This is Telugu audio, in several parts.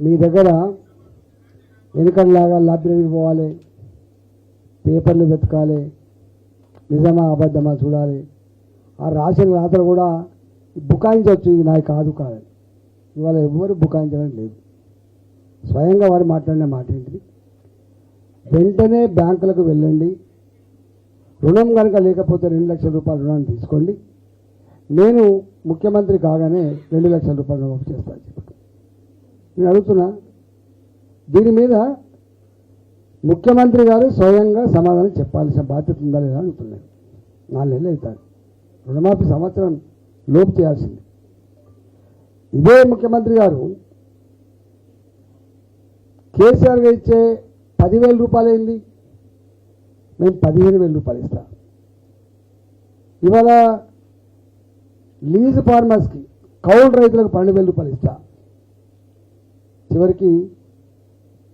మీ దగ్గర వెనుకలాగా లైబ్రరీకి పోవాలి పేపర్లు వెతకాలి నిజమా అబద్ధమా చూడాలి. ఆ రాసిన రాత్ర కూడా బుకాయించవచ్చు ఇది నాకు కాదు కాదు. ఇవాళ ఎవ్వరు బుకాయించడం లేదు. స్వయంగా వారు మాట్లాడిన మాట ఏంటిది? వెంటనే బ్యాంకులకు వెళ్ళండి. రుణం కనుక లేకపోతే రెండు లక్షల రూపాయల రుణాన్ని తీసుకోండి. నేను ముఖ్యమంత్రి కాగానే రెండు లక్షల రూపాయలు చేస్తాను నేను అడుగుతున్నా. దీని మీద ముఖ్యమంత్రి గారు స్వయంగా సమాధానం చెప్పాల్సిన బాధ్యత ఉందా లేదా అడుగుతున్నాను నాలుగు నెలలు రుణమాఫీ సంవత్సరం లోపు చేయాల్సింది. ఇదే ముఖ్యమంత్రి గారు కేసీఆర్ గారు ఇచ్చే పదివేల రూపాయలు ఏంది? మేము పదిహేను వేల రూపాయలు ఇస్తా. ఇవాళ లీజ్ ఫార్మర్స్కి కౌలు రైతులకు పన్నెండు వేల రూపాయలు ఇస్తా. చివరికి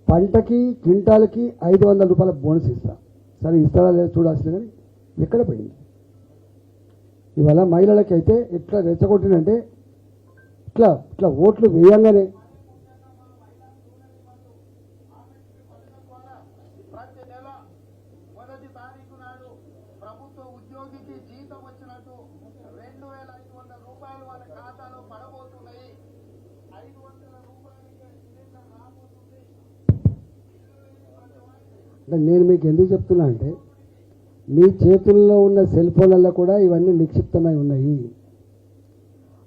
పంటకి క్వింటాల్కి ఐదు వందల రూపాయల బోనస్ ఇస్తా. సరే ఇస్తారా లేదా చూడాల్సింది కానీ ఎక్కడ పోయింది ఇవాళ మహిళలకి అయితే ఎట్లా రెచ్చగొట్టినంటే ఇట్లా ఇట్లా ఓట్లు వేయంగానే ప్రభుత్వ ఉద్యోగికి జీతం వచ్చినట్టు రెండు వేల ఐదు వందల రూపాయలు వాళ్ళ ఖాతాలో పడబోతున్నాయి ఐదు వందల రూపాయలకే సిలిండర్ రాబోతుంది అంటే నేను మీకు ఎందుకు చెప్తున్నా అంటే మీ చేతుల్లో ఉన్న సెల్ ఫోన్లలో కూడా ఇవన్నీ నిక్షిప్తమై ఉన్నాయి.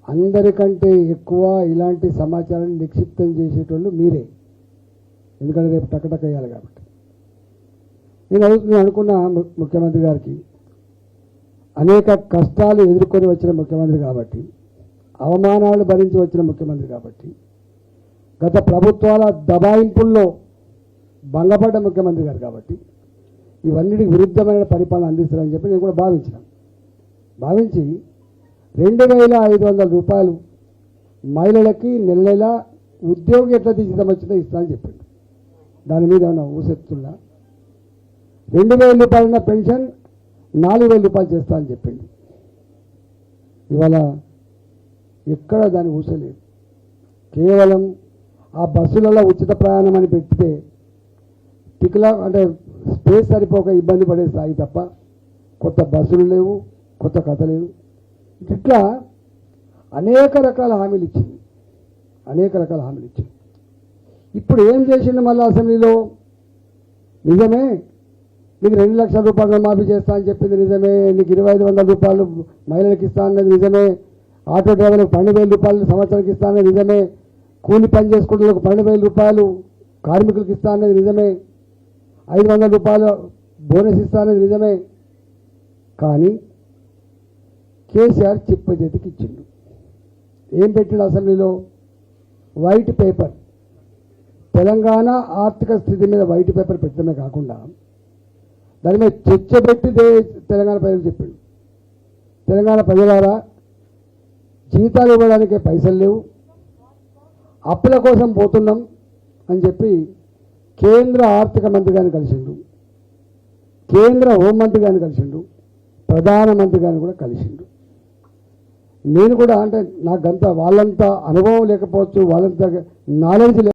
అందరికంటే ఎక్కువ ఇలాంటి సమాచారాన్ని నిక్షిప్తం చేసేటోళ్ళు మీరే. ఎందుకంటే రేపు టకటక వేయాలి కాబట్టి. నేను అడుగుతున్నాను అనుకున్న ముఖ్యమంత్రి గారికి అనేక కష్టాలు ఎదుర్కొని వచ్చిన ముఖ్యమంత్రి కాబట్టి అవమానాలు భరించి వచ్చిన ముఖ్యమంత్రి కాబట్టి గత ప్రభుత్వాల దబాయింపుల్లో భంగపడ్డ ముఖ్యమంత్రి గారు కాబట్టి ఇవన్నిటికి విరుద్ధమైన పరిపాలన అందిస్తారని చెప్పి నేను కూడా భావించిన. భావించి రెండు వేల ఐదు వందల రూపాయలు మహిళలకి నెల నెల ఉద్యోగి ఎట్లా తీసిదం వచ్చిందో ఇస్తా అని చెప్పిండు. దాని మీద ఏమైనా ఊసెత్తున్నా? రెండు వేల రూపాయలున్న పెన్షన్ నాలుగు వేల రూపాయలు చేస్తా అని చెప్పిండు. ఇవాళ ఎక్కడ దాన్ని ఊసలేదు. కేవలం ఆ బస్సులలో ఉచిత ప్రయాణం అని పెడితే టిక్లా అంటే స్పేస్ సరిపోక ఇబ్బంది పడే స్థాయి తప్ప కొత్త బస్సులు లేవు కొత్త కథ లేవు ఇట్లా అనేక రకాల హామీలు ఇచ్చింది. అనేక రకాల హామీలు ఇచ్చింది. ఇప్పుడు ఏం చేసిండు మళ్ళీ అసెంబ్లీలో? నిజమే నీకు రెండు లక్షల రూపాయలు మాఫీ చేస్తా అని చెప్పింది నిజమే నీకు ఇరవై ఐదు వందల రూపాయలు మహిళలకు ఇస్తా అన్నది నిజమే ఆటో డ్రైవర్లకు పన్నెండు వేల రూపాయలు సంవత్సరానికి ఇస్తా అన్నది నిజమే కూలి పని చేసుకుంటే పన్నెండు వేల రూపాయలు కార్మికులకు ఇస్తా అన్నది నిజమే. ఐదు వందల రూపాయలు బోనస్ ఇస్తా నిజమే. కానీ కేసీఆర్ చిప్ప చేతికి ఇచ్చిండు. ఏం పెట్టిండు అసెంబ్లీలో? White paper. తెలంగాణ ఆర్థిక స్థితి మీద వైట్ పేపర్ పెట్టడమే కాకుండా దాని మీద చర్చ పెట్టి తెలంగాణ ప్రజలు చెప్పిండు. తెలంగాణ ప్రజలారా జీతాలు ఇవ్వడానికి పైసలు లేవు. అప్పుల కోసం పోతున్నాం అని చెప్పి కేంద్ర ఆర్థిక మంత్రి గారిని కలిసిండు. కేంద్ర హోంమంత్రి గారిని కలిసిండు. ప్రధానమంత్రి గారిని కూడా కలిసిండు. నేను కూడా అంటే నాకు అంత అనుభవం లేకపోవచ్చు వాళ్ళంతా నాలెడ్జ్